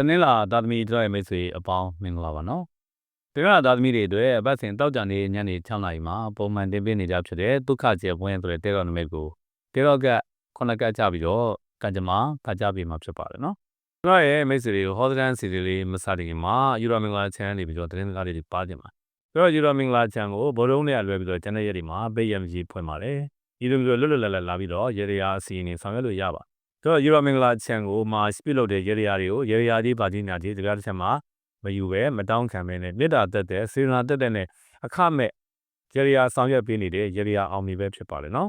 တနင်္လာသာသမီတို့ရဲ့မိတ်ဆွေအပေါင်းမင်္ဂလာပါနော်တနင်္လာသာသမီတွေအတွက်အပတ်စဉ်တောက်ကြနေညနေ6နာရီမှာပုံမှန်တင်ပြနေကြဖြစ်တဲ့ဒုက္ခကျေပွင့်ဆိုတဲ့တဲတော်နမိတ်ကိုတဲတော်ကခုနကကြပြီးတော့ကံကြမ္မာကကြပြီးမှာဖြစ်ပါတယ်နော်ကျွန်တော်ရဲ့မိတ်ဆွေတွေကိုဟောဒရန်စီရီလေးမစတင်ခင်မှာယူရိုမင်္ဂလာချန်နေပြီးတော့တင်းကားလေးတွေပါတင်ပါဆိုတော့ယူရိုမင်္ဂလာချန်ကိုဘောလုံးနဲ့လွယ်ပြီးတော့ကျန်တဲ့ရက်တွေမှာပေးရမကြီးဖွင့်ပါတယ်ဒီလိုမျိုးလွတ်လွတ်လပ်လပ်လာပြီးတော့ရေရာအစီအရင်ဆောင်ရွက်လို့ရပါ ဆိုတော့ယူရိုမင်္ဂလာချန်ကိုမှာစပစ်လုပ်တဲ့ရေရာတွေကိုရေရာကြီးပါကြီးညာကြီးဒီကားတစ်ချက်မှာမယူပဲမတောင်းခံပဲနဲ့မေတ္တာတက်တဲ့စေရနာတက်တဲ့နဲ့အခမဲ့ရေရာဆောင်ရွက်ပေးနေတဲ့ရေရာအောင်မြင်ပဲဖြစ်ပါတယ်နော်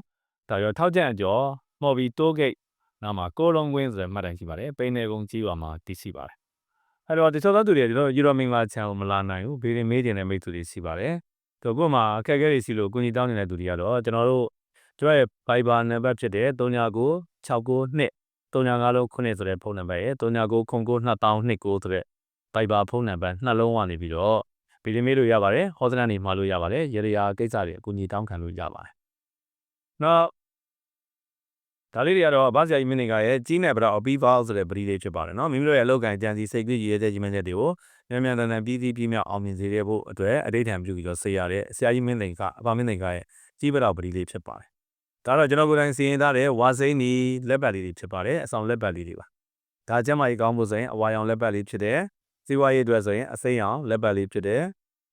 ဒါရောထောက်ကျန်အကျော်မော်ဘီတိုးဂိတ်နာမှာကိုလုံးဝင်းဆိုတဲ့မှတ်တိုင်ရှိပါတယ်ပိန်နေကုန်းကြီးပါမှာတည်ရှိပါတယ်အဲ့တော့တချို့သောသူတွေကျွန်တော်ယူရိုမင်္ဂလာချန်ကိုမလာနိုင်ဘူးဘေးရင်မေးကျင်တဲ့မိတ်ဆွေတွေရှိပါတယ်တို့ကမှအခက်အခဲတွေရှိလို့ကိုကြီးတောင်းနေတဲ့သူတွေကတော့ကျွန်တော်တို့ကျွန်တော်ရဲ့ Viber နံပါတ်ဖြစ်တဲ့39 692 39လုံးခုနှစ်ဆိုတဲ့ဖုန်းနံပါတ်ရဲ့39 09 2029ဆိုတဲ့ Viber ဖုန်းနံပါတ်နှလုံးကနေပြီးတော့ဗီဒီမေးလို့ရပါတယ်ဟောစနနေမှာလို့ရပါတယ်ရေရာကိစ္စတွေအကူအညီတောင်းခံလို့ရပါတယ်နောက်ဒါလေးတွေကတော့ဗားစရာကြီးမင်းတွေကရဲ့ကြီးနေပတော့အပီးပေါဆိုတဲ့ပရိလေးဖြစ်ပါတယ်နော်မိမိတို့ရဲ့အလောက်ကန်ကြံစီစိတ်ကလေးရည်ရတဲ့ကြီးမင်းချက်တွေကိုမြန်မြန်တန်တန်ပြီးပြီးပြီးမြောက်အောင်မြင်စေရဖို့အတွက်အဋိဌံပြုပြီးတော့ဆေးရတဲ့ဆရာကြီးမင်းတွေကအပါမင်းတွေကရဲ့ကြီးပတော့ပရိလေးဖြစ်ပါတယ် ဒါတော့ကျွန်တော်ကိုယ်တိုင်စီရင်ထားတဲ့ဝါစိန်နီလက်ပတ်လေးတွေဖြစ်ပါတယ်အဆောင်လက်ပတ်လေးတွေပါဒါကျမကြီးကောင်းဖို့ဆိုရင်အဝါရောင်လက်ပတ်လေးဖြစ်တယ်စီဝါရေးအတွက်ဆိုရင်အစိမ်းရောင်လက်ပတ်လေးဖြစ်တယ်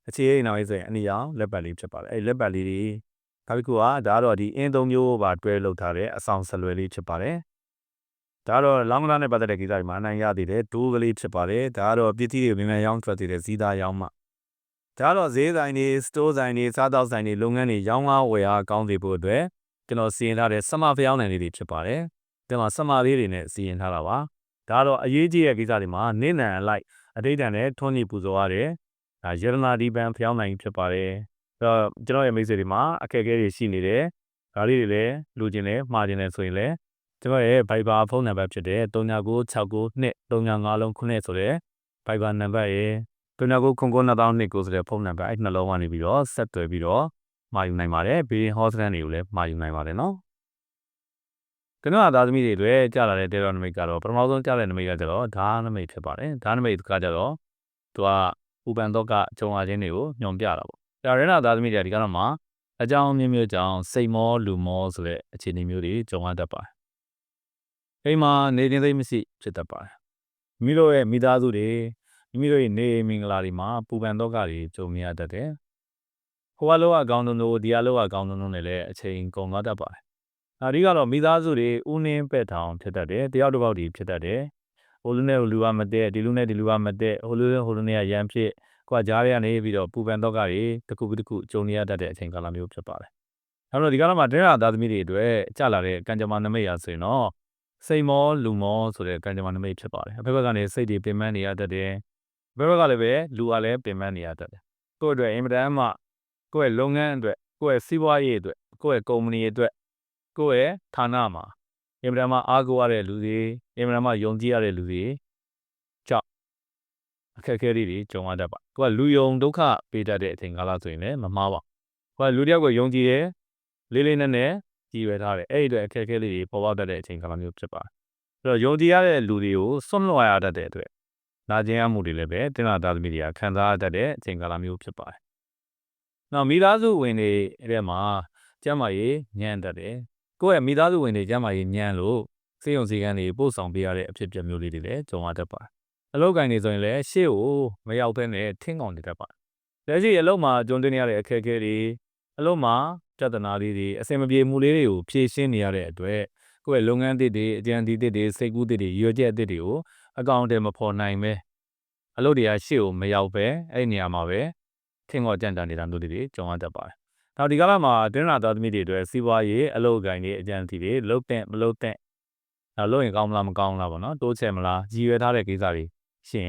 အခြေအိမ်နောက်ရေးဆိုရင်အနီရောင်လက်ပတ်လေးဖြစ်ပါတယ်အဲ့လက်ပတ်လေးတွေနောက်တစ်ခုကဒါတော့ဒီအင်းသုံးမျိုးပါတွဲလောက်ထားတဲ့အဆောင်ဆလွယ်လေးဖြစ်ပါတယ်ဒါတော့လောင်းကလာနဲ့ပတ်သက်တဲ့ကိစ္စတွေမှာအနိုင်ရသေးတယ်ဒိုးကလေးဖြစ်ပါတယ်ဒါကတော့ပစ္စည်းတွေမြန်မြန်ရောင်းထွက်သေးတယ်ဇီးသားရောင်းမှဒါတော့ဈေးဆိုင်တွေစတိုးဆိုင်တွေစားတောက်ဆိုင်တွေလုပ်ငန်းတွေရောင်းအားဝယ်အားကောင်းစေဖို့အတွက် ကျွန်တော်စီရင်ထားတဲ့ဆမဖျောင်းနိုင်လေးတွေဖြစ်ပါတယ်ဒီမှာဆမလေးတွေနဲ့စီရင်ထားတာပါဒါတော့အရေးကြီးတဲ့ကိစ္စတွေမှာနေနံအလိုက်အတိတ်တန်နဲ့ထွန်းညပူဇော်ရတယ်ဒါရတနာဒီပန်ဖျောင်းနိုင်ဖြစ်ပါတယ်တော့ကျွန်တော်ရဲ့မိတ်ဆွေတွေမှာအခက်အခဲတွေရှိနေတယ်ဒါလေးတွေလည်းလူကျင်တယ်မှားကျင်တယ်ဆိုရင်လည်းကျွန်တော်ရဲ့ Viber ဖုန်းနံပါတ်ဖြစ်တဲ့3969 235လုံးခုနှစ်ဆိုတဲ့ Viber နံပါတ်ရဲ့39992000ဆိုတဲ့ဖုန်းနံပါတ်အဲ့နှလုံးကနေပြီးတော့ဆက်သွယ်ပြီးတော့ မှာယူနိုင်ပါတယ်ဘေးဟောစတန်တွေကိုလည်းမှာယူနိုင်ပါတယ်နော်ကျွန်တော်သားသမီးတွေတွေကြာလာတဲ့တေရောနမိတ်ကတော့ပထမဆုံးကြာတဲ့နမိတ်ကကျတော့ဓာနမိတ်ဖြစ်ပါတယ်ဓာနမိတ်ကကြတော့သူကဥပန်တော့ကဂျုံလာခြင်းတွေကိုညွန်ပြတာပေါ့ဒါရဏသားသမီးတွေဒီကတော့မှအကြောင်းမျိုးမျိုးကြောင့်စိတ်မောလူမောဆိုတဲ့အခြေအနေမျိုးတွေကြုံရတတ်ပါတယ်အိမ်မှာနေခြင်းသိမရှိဖြစ်တတ်ပါတယ်မိမိတို့ရဲ့မိသားစုတွေမိမိတို့ရဲ့နေမင်္ဂလာတွေမှာပူပန်တော့ကတွေကြုံရတတ်တယ် ဟိုကလောကအကောင်းဆုံးတို့ဒီကလောကအကောင်းဆုံးတို့နဲ့လည်းအချိန်ကုန်သွားတတ်ပါတယ်အဓိကတော့မိသားစုတွေဥနှင်းပဲ့ထောင်ဖြစ်တတ်တယ်တယောက်တစ်ပေါက်တွေဖြစ်တတ်တယ်ဟိုလူနဲ့ဟိုလူကမတဲ့ဒီလူနဲ့ဒီလူကမတဲ့ဟိုလူနဲ့ဟိုလူနဲ့ရမ်းဖြစ်ကွာကြားရကနေပြီးတော့ပူပန်တော့ကတွေတစ်ခုပြီးတစ်ခုကြုံနေရတတ်တဲ့အချိန်ကာလမျိုးဖြစ်ပါတယ်အဲတော့ဒီကာလမှာတင်းရာသားသမီးတွေအတွက်ကြာလာတဲ့ကံကြမ္မာနမိတ်ရာဆိုရင်တော့စိတ်မောလူမောဆိုတဲ့ကံကြမ္မာနမိတ်ဖြစ်ပါတယ်အဖေဘက်ကနေစိတ်တွေပင်ပန်းနေရတတ်တယ်ဘယ်ဘက်ကလည်းပဲလူကလည်းပင်ပန်းနေရတတ်တယ်ကိုယ့်အတွက်အင်မတန်မှ ကိုယ့်ရဲ့လုပ်ငန်းအတွက်ကိုယ့်ရဲ့စီးပွားရေးအတွက်ကိုယ့်ရဲ့ကုမ္ပဏီအတွက်ကိုယ့်ရဲ့ဌာနမှာအင်မတန်မှအားကိုးရတဲ့လူတွေအင်မတန်မှယုံကြည်ရတဲ့လူတွေကြောင့်အခက်အခဲတွေကြုံရတတ်ပါကိုကလူယုံဒုက္ခပေးတတ်တဲ့အချိန်ကာလဆိုရင်လည်းမမှားပါကိုကလူတယောက်ကိုယုံကြည်ရဲလေးလေးနက်နက်ကြည်ရွယ်ထားတယ်အဲ့ဒီအတွက်အခက်အခဲလေးတွေပေါ်ပေါက်တတ်တဲ့အချိန်ကာလမျိုးဖြစ်ပါတယ်အဲ့တော့ယုံကြည်ရတဲ့လူတွေကိုစွန့်လွှတ်ရတတ်တဲ့အတွက်နာကျင်ရမှုတွေလည်းပဲတင်လာသားသမီးတွေကခံစားရတတ်တဲ့အချိန်ကာလမျိုးဖြစ်ပါတယ် နောက်မိသားစုဝင်တွေအဲ့ဒီမှာကျမ်းမာရေးညံ့တတ်တယ်ကိုယ့်ရဲ့မိသားစုဝင်တွေကျမ်းမာရေးညံ့လို့စေယုံစီကန်းတွေပို့ဆောင်ပေးရတဲ့အဖြစ်အပျက်မျိုးလေးတွေလည်းကြုံရတတ်ပါတယ်အလုပ်ကိုင်နေဆိုရင်လည်းရှေ့ကိုမရောက်ဘဲနဲ့ထင်းကောင်နေတတ်ပါတယ်လက်ရှိအလုပ်မှာကြုံတွေ့နေရတဲ့အခက်အခဲတွေအလုပ်မှာပြဿနာလေးတွေအဆင်မပြေမှုလေးတွေကိုဖြေရှင်းနေရတဲ့အတွက်ကိုယ့်ရဲ့လုပ်ငန်းသစ်တွေအကြံဒီသစ်တွေစိတ်ကူးသစ်တွေရွေချက်သစ်တွေကိုအကောင့်ထဲမဖော်နိုင်ပဲအလုပ်တွေကရှေ့ကိုမရောက်ပဲအဲ့ဒီနေရာမှာပဲ ထင်းကောကြံ့တန်နေတာမျိုးတွေကြုံရတတ်ပါတယ်။နောက်ဒီကာလမှာတင်းနာသားသမီးတွေအတွက်စီးပွားရေးအလုပ်ကိုင်တွေအကြံစီတွေလုတ်တဲ့မလုတ်တဲ့နောက်လုတ်ရင်ကောင်းမလားမကောင်းလားပေါ့နော်တိုးချဲ့မလားရည်ရွယ်ထားတဲ့ကိစ္စတွေရှင်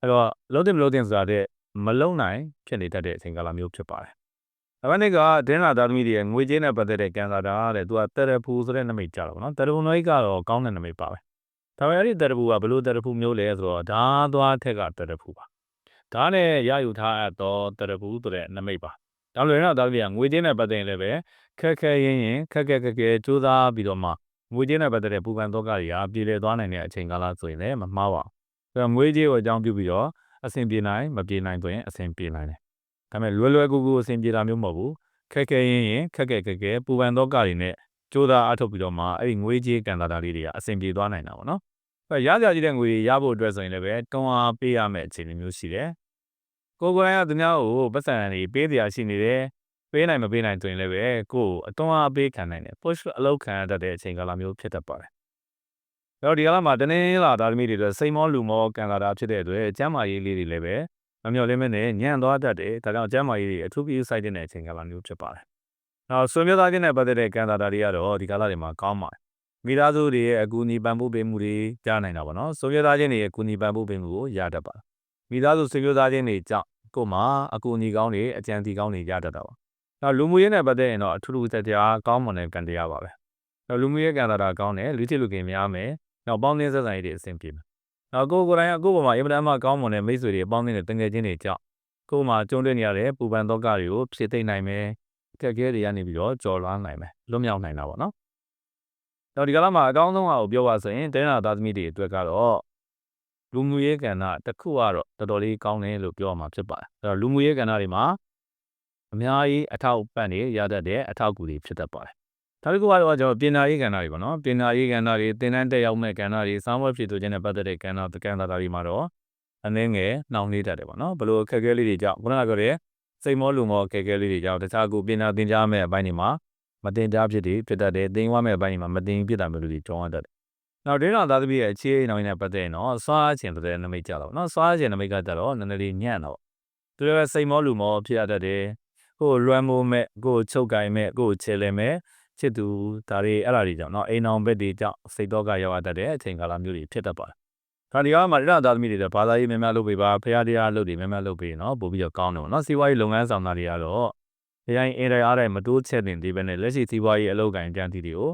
အဲ့တော့လုတ်တဲ့မလုတ်တဲ့ဆိုတာတဲ့မလုံနိုင်ဖြစ်နေတတ်တဲ့အချိန်ကာလမျိုးဖြစ်ပါတယ်။ဒါပေမဲ့ကဒင်းလာသားသမီးတွေရဲ့ငွေကြေးနဲ့ပတ်သက်တဲ့ကံစားတာတဲ့သူကတရဖူဆိုတဲ့နမိတ်ကြတော့ဗောနော်တရဖူနမိတ်ကတော့ကောင်းတဲ့နမိတ်ပါပဲ။ဒါပေမဲ့အဲ့ဒီတရဖူကဘလို့တရဖူမျိုးလဲဆိုတော့ဓာသွားထက်ကတရဖူပါ။ ဓာနဲ့ရယူထားအပ်သောတရဖူဆိုတဲ့နမိတ်ပါ။ဒါလွယ်တော့သားသမီးကငွေကြေးနဲ့ပတ်သက်ရင်လည်းပဲခက်ခဲရင်းရင်ခက်ခက်ခက်ခဲစူးစမ်းပြီးတော့မှငွေကြေးနဲ့ပတ်သက်တဲ့ပူပန်တော့ကတွေကပြည်လည်သွားနိုင်တဲ့အချိန်ကာလဆိုရင်လည်းမမှားပါဘူးဒါကြောင့်ငွေကြေးကိုအကြောင်းပြုပြီးတော့အဆင်ပြေနိုင်မပြေနိုင်ဆိုရင်အဆင်ပြေနိုင်တယ်ဒါပေမဲ့လွယ်လွယ်ကူကူအဆင်ပြေတာမျိုးမဟုတ်ဘူးခက်ခဲရင်ရင်ခက်ခဲခက်ခဲပူပန်သောကတွေနဲ့ကြိုးစားအားထုတ်ပြီးတော့မှအဲ့ဒီငွေကြေးကန်တာတာလေးတွေကအဆင်ပြေသွားနိုင်တာပေါ့နော်အဲရကြကြီးတဲ့ငွေတွေရဖို့အတွက်ဆိုရင်လည်းပဲတွန်းအားပေးရမယ့်အခြေအနေမျိုးရှိတယ် ကိုယ်ကိုယ်တိုင်ကသူများကိုပတ်စံတွေပေးစရာရှိနေတယ်ပေးနိုင်မပေးနိုင်ဆိုရင်လည်းပဲကိုယ်အတွန်းအားပေးခံနိုင်တယ် push အလုပ်ခံရတတ်တဲ့အချိန်ကာလမျိုးဖြစ်တတ်ပါတယ်အဲ့တော့ဒီကာလမှာတနင်္လာသားသမီးတွေအတွက်စိတ်မောလူမောကန်လာတာဖြစ်တဲ့အတွက်ကျမ်းမာရေးလေးတွေလည်းပဲမမျှော်လင့်မနဲ့ညံ့သွားတတ်တယ်ဒါကြောင့်ကျမ်းမာရေးတွေအထူးပြုစိုက်တဲ့အချိန်ကာလမျိုးဖြစ်ပါတယ်နောက်ဆွေမျိုးသားချင်းနဲ့ပတ်သက်တဲ့ကန်တာတာတွေကတော့ဒီကာလတွေမှာကောင်းပါတယ်မိသားစုတွေရဲ့အကူအညီပံ့ပိုးပေးမှုတွေကြားနိုင်တာပေါ့နော်ဆွေမျိုးသားချင်းတွေရဲ့အကူအညီပံ့ပိုးပေးမှုကိုရတတ်ပါတယ်မိသားစုဆွေမျိုးသားချင်းတွေကြောင့် ကိုယ်မှာအကူအညီကောင်းတွေအကြံစီကောင်းတွေရတတ်တာပါနောက်လူမှုရေးနဲ့ပတ်သက်ရင်တော့အထူးထူးသက်သက်ကောင်းမွန်တဲ့ကံတရားပါပဲနောက်လူမှုရေးကန်တာတာကောင်းတယ်လူချစ်လူခင်များမယ်နောက်ပေါင်းသင်းဆက်ဆံရေးတွေအဆင်ပြေမယ်နောက်ကိုယ်ကိုယ်တိုင်ကကိုယ့်ဘဝမှာအင်မတန်မှကောင်းမွန်တဲ့မိတ်ဆွေတွေအပေါင်းအသင်းတွေတငယ်ချင်းတွေကြောင့်ကိုယ်မှာကြုံတွေ့နေရတဲ့ပူပန်သောကတွေကိုဖြည့်သိမ့်နိုင်မယ်အခက်အခဲတွေကနေပြီးတော့ကြော်လွှားနိုင်မယ်လွတ်မြောက်နိုင်တာပေါ့နော်တော့ဒီကလာမှာအကောင်းဆုံးအကိုပြောပါဆိုရင်တင်းနာသားသမီးတွေအတွက်ကတော့ လူမှုရေးကဏ္ဍတစ်ခုကတော့တော်တော်လေးကောင်းတယ်လို့ပြောရမှာဖြစ်ပါတယ်အဲ့တော့လူမှုရေးကဏ္ဍတွေမှာအများကြီးအထောက်ပံ့တွေရတတ်တဲ့အထောက်အကူတွေဖြစ်တတ်ပါတယ်ဒါတစ်ခုကတော့ကျွန်တော်ပညာရေးကဏ္ဍတွေပေါ့နော်ပညာရေးကဏ္ဍတွေသင်တန်းတက်ရောက်မဲ့ကဏ္ဍတွေစာမွေးဖြစ်သူချင်းနဲ့ပတ်သက်တဲ့ကဏ္ဍကဏ္ဍတွေမှာတော့အနည်းငယ်နှောင့်နှေးတတ်တယ်ပေါ့နော်ဘလို့အခက်အခဲလေးတွေကြောင့်ခုနကပြောတဲ့စိတ်မောလူမောအခက်အခဲလေးတွေကြောင့်တခြားကိုပညာသင်ကြားမဲ့အပိုင်းတွေမှာမတင်ကြားဖြစ်တွေဖြစ်တတ်တယ်သင်ဝမဲ့အပိုင်းတွေမှာမတင်ဖြစ်တာမျိုးတွေကြောင်းရတတ်တယ် နောက်ဒေနာသားသမီးရဲ့အခြေအနေနဲ့ပတ်သက်ရင်တော့စွားခြင်းတဲ့နမိတ်ကြတော့နော်စွားခြင်းနမိတ်ကကြတော့နည်းနည်းလေးညံ့တော့သူတွေကစိတ်မောလူမောဖြစ်ရတတ်တယ်ကိုလွမ်းမိုးမဲ့ကိုချုပ်ကင်မဲ့ကိုချေလည်မဲ့ချစ်သူဒါတွေအဲ့ဒါတွေကြောင့်နော်အိမ်အောင်ဘက်တွေကြောင့်စိတ်တော့ကရောက်ရတတ်တဲ့အချိန်ကာလမျိုးတွေဖြစ်တတ်ပါတယ်ခန္ဒီကမှာဒေနာသားသမီးတွေလည်းဘာသာရေးများများလုပ်ပေးပါဖရာတရားလုပ်တွေများများလုပ်ပေးနော်ပို့ပြီးတော့ကောင်းတယ်ပေါ့နော်စီးပွားရေးလုပ်ငန်းဆောင်တာတွေကတော့အရင်အင်တိုင်းအားတိုင်းမတိုးချက်တင်သေးပဲနဲ့လက်ရှိစီးပွားရေးအလုပ်ကိုင်ကြံတီတွေကို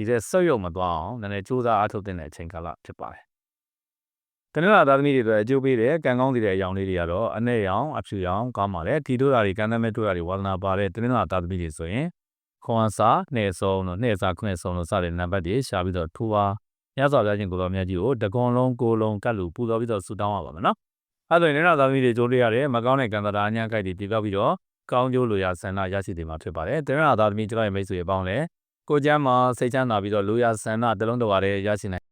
ဒီတဲ့ဆွတ်ရုံမသွားအောင်နည်းနည်းစူးစမ်းအားထုတ်တဲ့အချိန်ကာလဖြစ်ပါတယ်။တနင်္လာသားသမီးတွေအတွက်အကျိုးပေးတဲ့ကံကောင်းတဲ့အကြောင်းလေးတွေကတော့အနဲ့ရောင်အဖြူရောင်ကောင်းပါတယ်။ဒီတို့ဓာတ်တွေကံသမဲ့တို့ဓာတ်တွေဝါသနာပါတဲ့တနင်္လာသားသမီးတွေဆိုရင်ခွန်စာနှဲ့ဆုံးတို့နှဲ့စာခွနဲ့ဆုံးတို့စတဲ့နံပါတ်တွေရှာပြီးတော့ထိုးပါညစွာပြချင်းကိုတော်မြတ်ကြီးကိုတကွန်လုံးကိုလုံးကတ်လူပူတော်ပြီးတော့ဆူတောင်းရပါမယ်နော်အဲဆိုရင်လည်းသားသမီးတွေကြိုးတွေ့ရတယ်မကောင်းတဲ့ကံတရာအညာကြိုက်တွေပြပြပြီးတော့ကောင်းကျိုးလိုရာဆန္ဒရရှိတယ်မှာဖြစ်ပါတယ်တရဏသားသမီးကျွန်တော်ရဲ့မိတ်ဆွေအပေါင်းလည်း ကိုကျမ်းမှာစိတ်ချမ်းသာပြီးတော့လိုရာဆန္ဒတလုံးတော်ရရရှိနိုင်